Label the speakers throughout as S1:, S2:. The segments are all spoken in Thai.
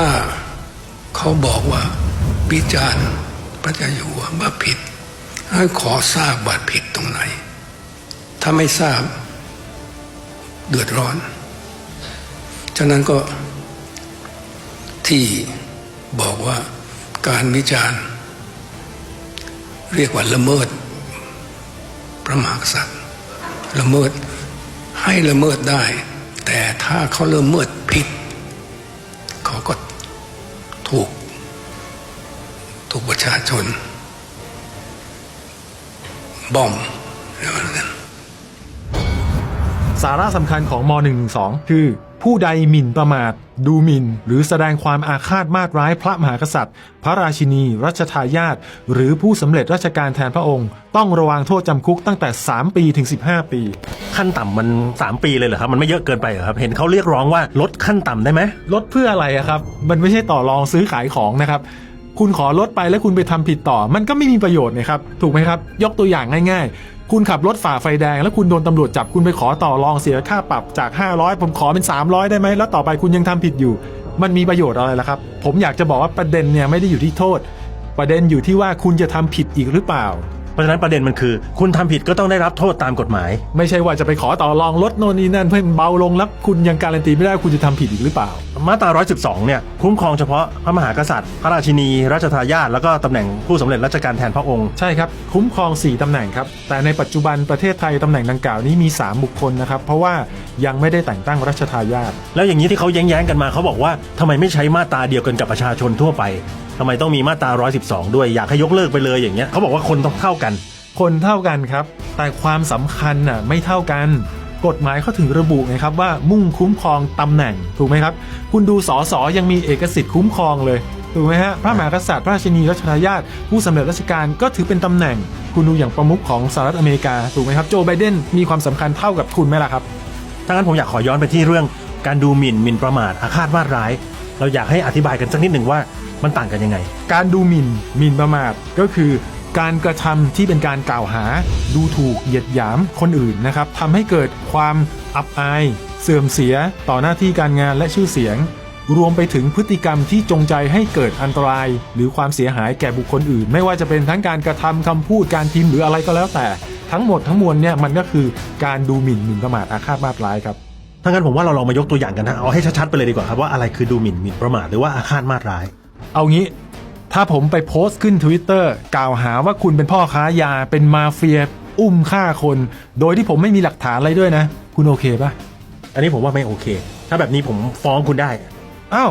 S1: ถ้าเขาบอกว่าวิจารณ์พระเจ้าอยู่ว่าผิดให้ขอทราบว่าผิดตรงไหน ถ้าไม่ทราบ เดือดร้อน ฉะนั้นก็ที่บอกว่าการวิจารณ์ เรียกว่าละเมิด พระมหากษัตริย์ละเมิดให้ละเมิดได้ แต่ถ้าเขาละเมิดผิด เขาก็ ถูก ถูกประชาชนบอมแล้วนั้น
S2: สาระสำคัญของม .112 คือ ผู้ใดหมิ่นประมาท ดูหมิ่น หรือแสดงความอาฆาตมาตร้ายพระมหากษัตริย์ พระราชินี รัชทายาทหรือผู้สำเร็จราชการแทนพระองค์ ต้องระวังโทษจำคุกตั้งแต่ 3 ปีถึง 15 ปี
S3: ขั้นต่ำมัน 3 ปีเลยเหรอครับ มันไม่เยอะเกินไปเหรอครับ เห็นเขาเรียกร้องว่าลดขั้นต่ำได้ไหม
S2: ลดเพื่ออะไรอะครับ มันไม่ใช่ต่อรองซื้อขายของนะครับ คุณขอลดไปแล้วคุณไปทำผิดต่อ มันก็ไม่มีประโยชน์นะครับถูกไหมครับ ยกตัวอย่างง่าย ๆ คุณขับรถฝ่าไฟแดง แล้วคุณโดนตำรวจจับคุณไปขอต่อรองเสียค่าปรับจาก 500 ผมขอเป็น 300 ได้ไหมแล้วต่อไปคุณยังทำผิดอยู่ มันมีประโยชน์อะไรล่ะครับ ผมอยากจะบอกว่าประเด็นเนี่ยไม่ได้อยู่ที่โทษ ประเด็นอยู่ที่ว่าคุณจะทำผิดอีกหรือเปล่า
S3: ราะฉะนั้นประเด็นมันคือ คุณทำผิดก็ต้องได้รับโทษตามกฎหมาย
S2: ไม่ใช่ว่าจะไปขอต่อรองลดโน่นนี่นั่นเพื่อให้มันเบาลงแล้วคุณยังการันตีไม่ได้ว่าคุณจะทำผิดอีกหรือเปล่า
S3: มาตรา 112 เนี่ยคุ้มครองเฉพาะพระมหากษัตริย์ พระราชินีรัชทายาทแล้วก็ตำแหน่งผู้สำเร็จราชการแทนพระองค์
S2: ใช่ครับคุ้มครอง 4ตำแหน่งครับแต่ในปัจจุบันประเทศไทยตำแหน่งดังกล่าวนี้มี 3 บุคคลนะครับเพราะว่ายังไม่ได้แต่งตั้งรัชทายาท
S3: แล้วอย่างนี้ที่เขาแย้งๆกันมาเขาบอกว่าทำไมไม่ใช้มาตราเดียวกันกับประชาชนทั่วไป ทำไมต้องมีมาตรา 112 ด้วยอยากให้ยกเลิกไปเลยอย่างเงี้ยเขาบอกว่าคนต้องเท่ากัน
S2: คนเท่ากันครับ แต่ความสำคัญน่ะไม่เท่ากัน กฎหมายเขาถึงระบุไงครับว่ามุ่งคุ้มครองตำแหน่งถูกไหมครับ คุณดูสอสอยังมีเอกสิทธิ์คุ้มครองเลยถูกไหมฮะพระมหากษัตริย์พระราชินีรัชทายาทผู้สำเร็จราชการก็ถือเป็นตำแหน่ง คุณดูอย่างประมุขของสหรัฐอเมริกาถูกไหมครับโจไบเดนมีความสำคัญเท่ากับคุณไหมล่ะครับ
S3: ถ้างั้นผมอยากขอย้อนไปที่เรื่องการดูหมิ่นหมิ่นประมาทอาฆาตมาตร้าย เราอยากให้อธิบายกันสักนิดหนึ่งว่ามันต่างกันยังไง
S2: การดูหมิ่นหมิ่นประมาทก็คือการกระทำที่เป็นการกล่าวหา ดูถูกเหยียดหยามคนอื่นนะครับทำให้เกิดความอับอาย เสื่อมเสียต่อหน้าที่การงานและชื่อเสียง รวมไปถึงพฤติกรรมที่จงใจให้เกิดอันตราย หรือความเสียหายแก่บุคคลอื่น ไม่ว่าจะเป็นทั้งการกระทำคำพูดการพิมพ์หรืออะไรก็แล้วแต่ ทั้งหมดทั้งมวลเนี่ยมันก็คือการดูหมิ่นหมิ่นประมาทอาฆาตมาตร้ายครับ
S3: ถ้างั้นผมว่าเราลองมายกตัวอย่างกันนะ เอาให้ชัดๆไปเลยดีกว่าครับว่าอะไรคือดูหมิ่นหมิ่นประมาทหรือว่าอาฆาตมาตร้าย
S2: เอางี้ ถ้าผมไปโพสต์ขึ้น Twitter กล่าวหาว่าคุณเป็นพ่อค้ายาเป็นมาเฟีย อุ้มฆ่าคน โดยที่ผมไม่มีหลักฐานอะไรด้วยนะ คุณโอเคปะ
S3: อันนี้ผมว่าไม่โอเค ถ้าแบบนี้ผมฟ้องคุณได้
S2: อ้าว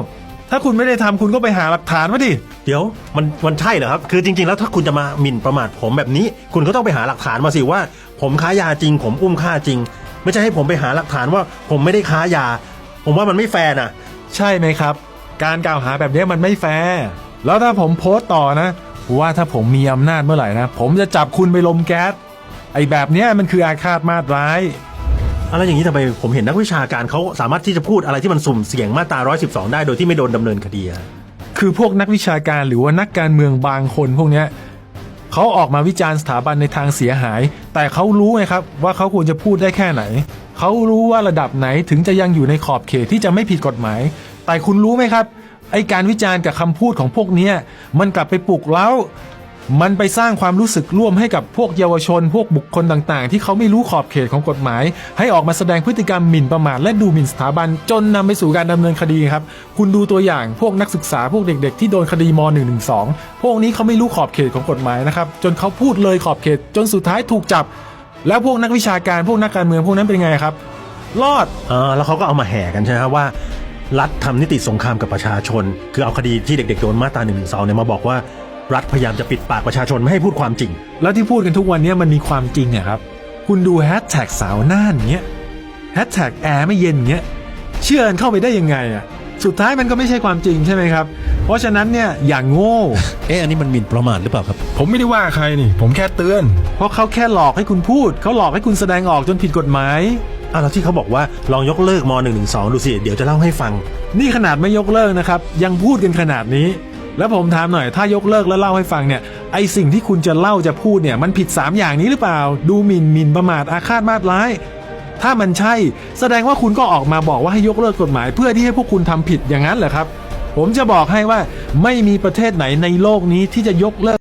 S2: ถ้าคุณไม่ได้ทำคุณก็ไปหาหลักฐานมาดิ
S3: เดี๋ยวมันมันใช่เหรอครับ คือจริงๆ แล้วถ้าคุณจะมาหมิ่นประมาทผมแบบนี้ คุณก็ต้องไปหาหลักฐานมาสิว่า ผมค้ายาจริง ผมอุ้มฆ่าจริง ไม่ใช่ให้ผมไปหาหลักฐานว่าผมไม่ได้ค้ายา ผมว่ามันไม่แฟร์นะ
S2: ใช่ไหมครับ การกล่าวหาแบบนี้มันไม่แฟร์แล้วถ้าผมโพสต์ต่อนะว่าถ้าผมมีอำนาจเมื่อไหร่นะ ผมจะจับคุณไปลมแก๊สไอ้แบบเนี้ยมันคืออาฆาตมาตร้าย
S3: อะไรอย่างนี้ทำไมผมเห็นนักวิชาการเขาสามารถที่จะพูดอะไรที่มันสุ่มเสี่ยงมาตรา 112 ได้โดยที่ไม่โดนดำเนินคดีอะ
S2: คือพวกนักวิชาการหรือว่านักการเมืองบางคนพวกเนี้ย เขาออกมาวิจารณ์สถาบันในทางเสียหาย แต่เขารู้ไงครับว่าเขาควรจะพูดได้แค่ไหน เขารู้ว่าระดับไหนถึงจะยังอยู่ในขอบเขตที่จะไม่ผิดกฎหมาย แต่คุณรู้ไหมครับไอการวิจารณ์กับคำพูดของพวกนี้มันกลับไปปลุกเล้า มันไปสร้างความรู้สึกร่วมให้กับพวกเยาวชน พวกบุคคลต่างๆ ที่เขาไม่รู้ขอบเขตของกฎหมาย ให้ออกมาแสดงพฤติกรรมหมิ่นประมาทและดูหมิ่นสถาบัน จนนำไปสู่การดำเนินคดีครับ คุณดูตัวอย่างพวกนักศึกษาพวกเด็ก ๆ ที่โดนคดีม .112 พวกนี้เขาไม่รู้ขอบเขตของกฎหมายนะครับจนเขาพูดเลยขอบเขตจนสุดท้ายถูกจับ แล้วพวกนักวิชาการพวกนักการเมืองพวกนั้นเป็นไงครับ รอด
S3: เออแล้วเขาก็เอามาแห่กันใช่ไหมครับว่ารัฐทำนิติสงครามกับประชาชน คือเอาคดีที่เด็ก ๆ โดนมาตรา1นึเนี่ยมาบอกว่า รัฐพยายามจะปิดปากประชาชนไม่ให้พูดความจริง
S2: แล้วที่พูดกันทุกวันนี้มันมีความจริงอะครับ คุณดูแฮชแท็กสาวน่านเงี้ยแฮชแท็กแอร์ไม่เย็นเงี้ยเชื่อกันเข้าไปได้ยังไงอะสุดท้ายมันก็ไม่ใช่ความจริงใช่ไหมครับ เพราะฉะนั้นเนี่ยอย่างโง่
S4: เอ๊ะอันนี้มันหมิ่นประมาทหรือเปล่าครับ
S2: ผมไม่ได้ว่าใครนี่ ผมแค่เตือน เพราะเขาแค่หลอกให้คุณพูด เขาหลอกให้คุณแสดงออกจนผิดกฎหมาย
S3: อะแล้วที่เขาบอกว่าลองยกเลิกม .112 ดูสิ เดี๋ยวจะเล่าให้ฟัง
S2: นี่ขนาดไม่ยกเลิกนะครับ ยังพูดกันขนาดนี้ แล้วผมถามหน่อยถ้ายกเลิกแล้วเล่าให้ฟังเนี่ยไอสิ่งที่คุณจะเล่าจะพูดเนี่ยมันผิด 3 อย่างนี้หรือเปล่า ดูหมิ่นหมิ่นประมาทอาฆาตมาตร้าย ถ้ามันใช่ แสดงว่าคุณก็ออกมาบอกว่าให้ยกเลิกกฎหมาย เพื่อที่ให้พวกคุณทำผิดอย่างนั้นเหรอครับ ผมจะบอกให้ว่าไม่มีประเทศไหนในโลกนี้ที่จะยกเลิก